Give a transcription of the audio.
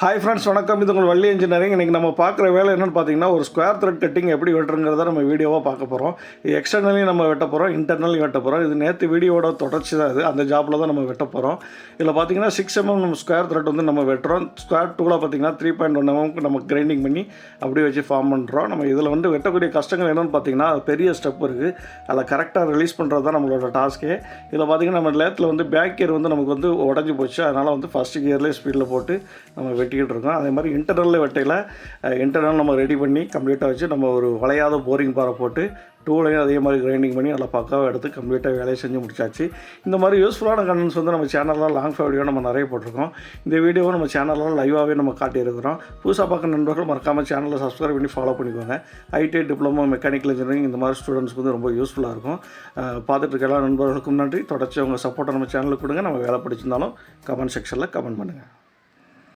Hi friends வணக்கம். இது உங்கள் வள்ளி இன்ஜினியரிங் இன்றைக்கி நம்ம பார்க்குற வேலை என்னென்னு பார்த்தீங்கன்னா ஒரு ஸ்கொயர் த்ரெட் கட்டிங் எப்படி வெட்டுறங்கிறத நம்ம வீடியோவாக பார்க்க போகிறோம் எக்ஸ்டர்னலையும் நம்ம வெட்ட போகிறோம் இன்டர்னலையும் வெட்ட போகிறோம் இது நேற்று வீடியோவோட தொடர்ச்சி தான் இது. அந்த ஜாப்பில் தான் நம்ம வெட்ட போகிறோம் இதில் பார்த்தீங்கன்னா சிக்ஸ் எம்எம் நம்ம ஸ்கொயர் த்ரெட் வந்து நம்ம வெட்டுறோம். ஸ்கொயர் டூவில் பார்த்தீங்கன்னா த்ரீ பாயிண்ட் ஒன் எம்எம்க்கு நம்ம கிரைண்டிங் பண்ணி அப்படியே வச்சு ஃபார்ம் பண்ணுறோம் நம்ம இதில் வந்து வெட்டக்கூடிய கஷ்டங்கள் என்னென்னு பார்த்தீங்கன்னா அது பெரிய ஸ்டெப் இருக்குது அதில் கரெக்டாக ரிலீஸ் பண்ணுறது தான் நம்மளோட டாஸ்க்கே இதில் பார்த்தீங்கன்னா நம்ம லேத்தில் வந்து பேக் கியர் வந்து நமக்கு வந்து உடஞ்சி போச்சு. அதனால் வந்து ஃபஸ்ட்டு கியர்லேயே ஸ்பீடில் போட்டு நம்ம வெட்டிக்கிட்டு இருக்கோம். அதே மாதிரி இன்டர்னல் வெட்டையில் இன்டர்னல் நம்ம ரெடி பண்ணி கம்ப்ளீட்டாக வச்சு நம்ம ஒரு வளையாத போரிங் பாறை போட்டு டூலையும் அதே மாதிரி கிரைண்டிங் பண்ணி நல்லா பக்காவாக எடுத்து கம்ப்ளீட்டாக வேலையை செஞ்சு முடிச்சாச்சு. இந்த மாதிரி யூஸ்ஃபுல்லான கண்டென்ட்ஸ் வந்து நம்ம சேனலில் லாங் வீடியோ நம்ம நிறைய போட்டிருக்கோம். இந்த வீடியோவை நம்ம சேனலில் லைவாகவே நம்ம காட்டியிருக்கிறோம். புதுசாக பார்க்க நண்பர்கள் மறக்காமல் சேனலை சப்ஸ்கிரைப் பண்ணி ஃபாலோ பண்ணிக்கோங்க. ஐடி டிப்ளமோ மெக்கானிக்கல் இன்ஜினியரிங் இந்த மாதிரி ஸ்டூடெண்ட்ஸ்க்கு வந்து ரொம்ப யூஸ்ஃபுல்லாக இருக்கும். பார்த்துட்டு இருக்க எல்லா நண்பர்களுக்கும் நன்றி. தொடர்ச்சி உங்கள் சப்போர்ட்டை நம்ம சேனலுக்கு கொடுங்க. நம்ம வேலை பிடிச்சிருந்தாலும் கமெண்ட் செக்ஷனில் கமெண்ட் பண்ணுங்கள்